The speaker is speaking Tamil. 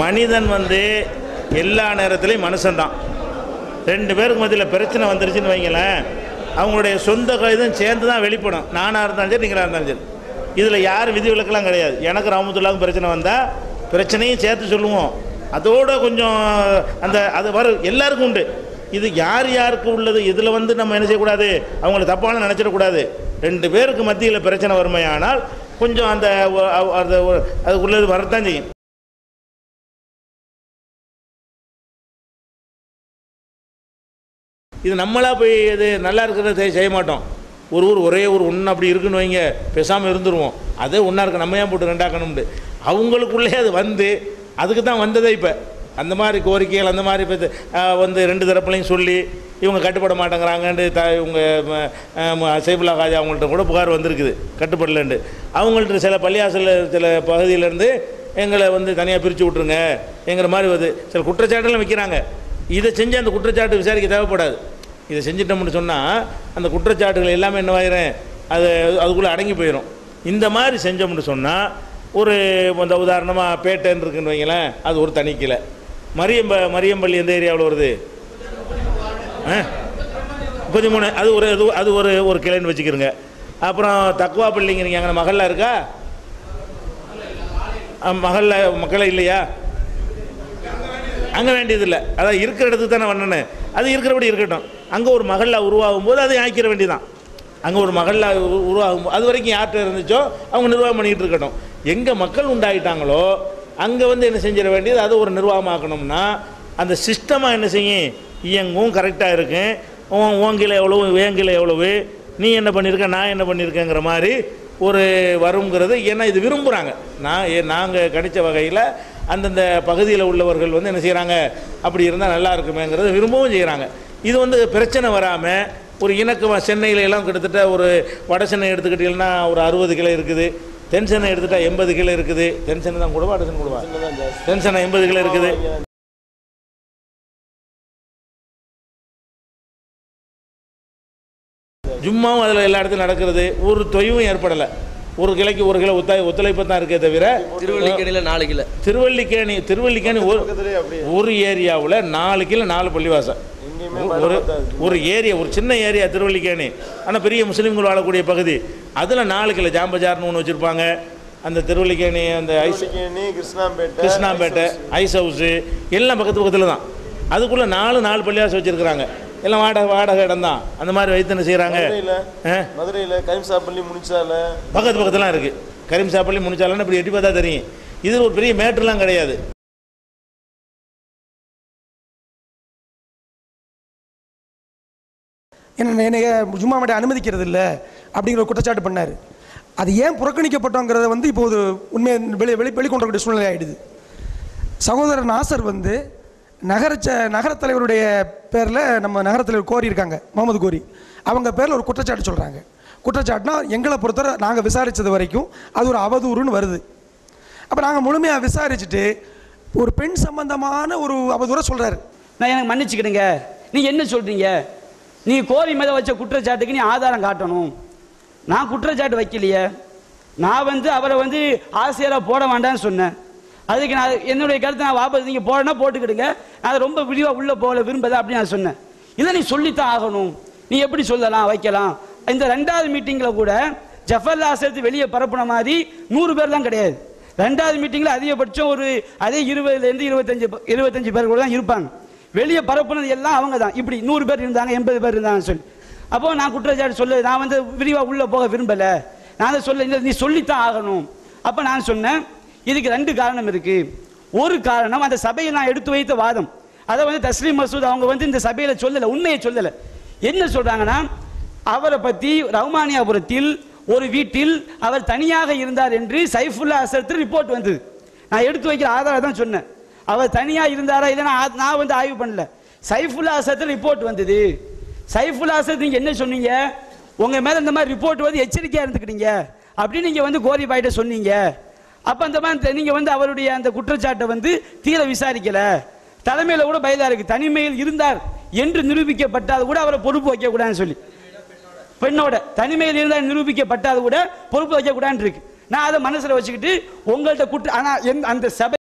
மனிதன் வந்து எல்லா நேரத்துலையும் மனுஷன்தான். ரெண்டு பேருக்கு மத்தியில் பிரச்சனை வந்துருச்சுன்னு வைங்களேன் அவங்களுடைய சொந்த இதுவும் சேர்ந்து தான் வெளிப்படும். நானாக இருந்தாலும் சரி நீங்களாக இருந்தாலும் சரி. இதில் யார் விதி விலக்கெல்லாம் கிடையாது. எனக்கு ராமத்துல்லாவுக்கும் பிரச்சனை வந்தால் பிரச்சனையும் சேர்த்து சொல்லுவோம். அதோடு கொஞ்சம் அந்த அது வர எல்லாருக்கும் உண்டு. இது யார் யாருக்கு உள்ளது இதில் வந்து நம்ம என்ன செய்யக்கூடாது? அவங்கள தப்பான நினச்சிடக்கூடாது. ரெண்டு பேருக்கு மத்தியில் பிரச்சனை வறுமையானால் கொஞ்சம் அந்த அது உள்ளது வரத்தான் செய்யும். இது நம்மளா போய் இது நல்லா இருக்கிறத செய்ய மாட்டோம். ஒரு ஊர் ஒரே ஊர் ஒன்று அப்படி இருக்குன்னு வைங்க பேசாமல் இருந்துருவோம். அதே ஒன்றா இருக்க நம்ம ஏன் போட்டு ரெண்டாக்கணும்னு? அவங்களுக்குள்ளே அது வந்து அதுக்கு தான் வந்ததே இப்போ. அந்த மாதிரி கோரிக்கைகள் அந்த மாதிரி இப்போ வந்து ரெண்டு தரப்புலையும் சொல்லி இவங்க கட்டுப்பட மாட்டேங்கிறாங்கன்ட்டு த இவங்க சைபுல்லா காஜா அவங்கள்ட்ட கூட புகார் வந்திருக்குது கட்டுப்படலன்ட்டு. அவங்கள்ட்ட சில பள்ளியாசல சில பகுதியிலேருந்து எங்களை வந்து தனியாக பிரித்து விட்ருங்க எங்கிற மாதிரி வருது. சில குற்றச்சாட்டுலாம் வைக்கிறாங்க. இதை செஞ்சு அந்த குற்றச்சாட்டு விசாரிக்க தேவைப்படாது. இதை செஞ்சிட்டோம்னு சொன்னால் அந்த குற்றச்சாட்டுகள் எல்லாமே என்னவாயிரும் அது அதுக்குள்ளே அடங்கி போயிடும் இந்த மாதிரி செஞ்சோம்னு சொன்னால் ஒரு இந்த உதாரணமாக பேட்டைன்னு இருக்குன்னு வைங்களேன் அது ஒரு தனி கிளை. மரியம்ப மரியம்பள்ளி எந்த ஏரியாவில் வருது? ஆ? முப்பத்தி மூணு அது ஒரு அது அது ஒரு ஒரு கிளைன்னு வச்சுக்கிறோங்க அப்புறம் தக்குவா பள்ளிங்கிறீங்க அங்கே மகளில் இருக்கா? மகளில் மக்களை இல்லையா? அங்கே வேண்டியதில்லை. அதான் இருக்கிற இடத்துக்கு தானே வண்ணனு அது இருக்கிறபடி இருக்கட்டும். அங்கே ஒரு மகளா உருவாகும் போது அதை ஆக்கிற வேண்டியதான் அங்கே ஒரு மகளா உருவாகும் போது அது வரைக்கும் யார்கிட்ட இருந்துச்சோ அவங்க நிர்வாகம் பண்ணிக்கிட்டு இருக்கட்டும். எங்கே மக்கள் உண்டாயிட்டாங்களோ அங்கே வந்து என்ன செஞ்சிட வேண்டியது? அதை ஒரு நிர்வாகமாக்கணும்னா அந்த சிஸ்டமாக என்ன செய்யும்? இயங்கும் கரெக்டாக இருக்கும். உன் ஓங்கில எவ்வளவு வேங்கில எவ்வளவு? நீ என்ன பண்ணியிருக்க நான் என்ன பண்ணியிருக்கேங்கிற மாதிரி ஒரு வருங்கிறது ஏன்னா இது விரும்புகிறாங்க நான் ஏ- நாங்கள் கணித்த வகையில் அந்தந்த பகுதியில் உள்ளவர்கள் வந்து என்ன செய்கிறாங்க அப்படி இருந்தால் நல்லா இருக்குமேங்கிறத விரும்பவும் செய்கிறாங்க இது வந்து பிரச்சனை வராமல் ஒரு இணக்கமாக சென்னையில எல்லாம் கிட்டத்தட்ட ஒரு வட சென்னை எடுத்துக்கிட்டீங்கன்னா ஒரு அறுபது கிலோ இருக்குது. தென் சென்னை எடுத்துட்டா எண்பது கிலோ இருக்குது. தென் சென்னை தான் கூடவா வட சென்னை கூடவா? தென் சென்னை எண்பது கிலோ இருக்குது. ஜும்மாவும் அதில் எல்லா இடத்துலையும் நடக்கிறது. ஒரு தொய்வும் ஏற்படலை. ஒரு கிளைக்கு ஒரு கிலோ ஒத்தாய் ஒத்துழைப்பு தான் இருக்கே தவிர திருவள்ளிக்கேணியில் நாலு கிலோ. திருவல்லிக்கேணி திருவல்லிக்கேணி ஒரு ஒரு ஏரியாவில் நாலு கிலோ நாலு பள்ளிவாசல். ஒரு ஒரு ஏரியா ஒரு சின்ன ஏரியா திருவல்லிக்கேணி. ஆனால் பெரிய முஸ்லீம்கள் வாழக்கூடிய பகுதி. அதில் நாலு கிலோ ஜாம்பஜார்னு ஒன்று வச்சுருப்பாங்க. அந்த திருவல்லிக்கேணி அந்த ice Krishnampettai Krishnampettai ice house. எல்லாம் பக்கத்து பக்கத்தில் தான் அதுக்குள்ளே நாலு நாலு பள்ளிவாசல் வச்சுருக்குறாங்க. எல்லாம் வாடகை வாடகை இடம் தான் அந்த மாதிரி வைத்து என்ன செய்கிறாங்க மதுரையில மதுரையில கரிம்சாப்பள்ளி முனிச்சால பக்கத்து பக்கத்துலாம் இருக்குது கரீம் சாப்பள்ளி முடிச்சாலும் இப்படி எட்டி பார்த்தா தெரியும். இது ஒரு பெரிய மேட்டர்லாம் கிடையாது. என்ன என்னைய ஜும்மா மட்டும் அனுமதிக்கிறது இல்லை அப்படிங்கிற ஒரு குற்றச்சாட்டு பண்ணார். அது ஏன் புறக்கணிக்கப்பட்டோங்கிறத வந்து இப்போ ஒரு உண்மையை வெளி வெளி வெளிக்கொண்டு வரக்கூடிய சூழ்நிலை ஆயிடுது. சகோதரர் நாசர் வந்து நகர ச- நகரத் தலைவருடைய பேரில் நம்ம நகரத்தலைவர் கோரி இருக்காங்க முகமது கோரி. அவங்க பேரில் ஒரு குற்றச்சாட்டு சொல்கிறாங்க குற்றச்சாட்டுனா எங்களை பொறுத்தவரை நாங்கள் விசாரித்தது வரைக்கும் அது ஒரு அவதூறுன்னு வருது. அப்போ நாங்கள் முழுமையாக விசாரிச்சுட்டு ஒரு பெண் சம்பந்தமான ஒரு அவதூறை சொல்கிறாரு நான் எனக்கு மன்னிச்சுக்கிடுங்க. நீ என்ன சொல்கிறீங்க நீ கோரி மேலே வச்ச குற்றச்சாட்டுக்கு நீ ஆதாரம் காட்டணும். நான் குற்றச்சாட்டு வைக்கலையே. நான் வந்து அவரை வந்து ஆசிரியராக போட வேண்டாம்னு சொன்னேன். அதுக்கு நான் என்னுடைய கருத்தை நான் வாபஸ் நீங்கள் போடனா போட்டுக்கிடுங்க. நான் அதை ரொம்ப விரிவாக உள்ளே போகல விரும்பல அப்படின்னு நான் சொன்னேன். இதை நீ சொல்லித்தான் ஆகணும். நீ எப்படி சொல்லலாம் வைக்கலாம்? இந்த ரெண்டாவது மீட்டிங்கில் கூட ஜஃபர் ஆசிரியத்து வெளியே பரப்புன மாதிரி நூறு பேர்லாம் கிடையாது. ரெண்டாவது மீட்டிங்கில் அதிகபட்சம் ஒரு அதே இருபதுலேருந்து இருபத்தஞ்சு இருபத்தஞ்சு பேர் கூட தான் இருப்பாங்க. வெளியே பரப்புனது எல்லாம் அவங்க தான். இப்படி நூறு பேர் இருந்தாங்க எண்பது பேர் இருந்தாங்கன்னு சொல்லி. அப்போ நான் குற்றச்சாட்டு சொல்ல நான் வந்து விரிவாக உள்ளே போக விரும்பலை. நான் சொல்ல நீ சொல்லித்தான் ஆகணும். அப்போ நான் சொன்னேன் இதுக்கு ரெண்டு காரணம் இருக்கு. ஒரு காரணம் அந்த சபையை நான் எடுத்து வைத்த வாதம். அதை வந்து தஸ்லீம் மசூத் அவங்க வந்து இந்த சபையில் சொல்லலை உண்மையை சொல்லலை. என்ன சொல்றாங்கன்னா அவரை பற்றி ரவுமானியாபுரத்தில் ஒரு வீட்டில் அவர் தனியாக இருந்தார் என்று சைஃபுல்லா அசரத்து ரிப்போர்ட் வந்தது. நான் எடுத்து வைக்கிற ஆதாரம் தான் சொன்னேன். அவர் தனியாக இருந்தாரா இல்லைன்னா நான் வந்து ஆய்வு பண்ணல. சைஃபுல்லா அசரத்து ரிப்போர்ட் வந்தது. சைஃபுல்லா அசரத் நீங்க என்ன சொன்னீங்க? உங்க மேல இந்த மாதிரி ரிப்போர்ட் வந்து எச்சரிக்கையா இருந்துக்கிட்டீங்க. அப்படின்னு நீங்க வந்து கோரி பாயிட்ட சொன்னீங்க. அப்போ அந்த மாதிரி நீங்கள் வந்து அவருடைய அந்த குற்றச்சாட்டை வந்து தீர விசாரிக்கல. தலைமையில் கூட பயதாக இருக்கு. தனிமையில் இருந்தார் என்று நிரூபிக்கப்பட்டால் கூட அவரை பொறுப்பு வைக்கக்கூடாதுன்னு சொல்லி. பெண்ணோட தனிமையில் இருந்தால் நிரூபிக்கப்பட்டால் கூட பொறுப்பு வைக்கக்கூடாதுன்னு இருக்கு. நான் அதை மனசில் வச்சுக்கிட்டு உங்கள்கிட்ட குற்ற ஆனால் அந்த சபை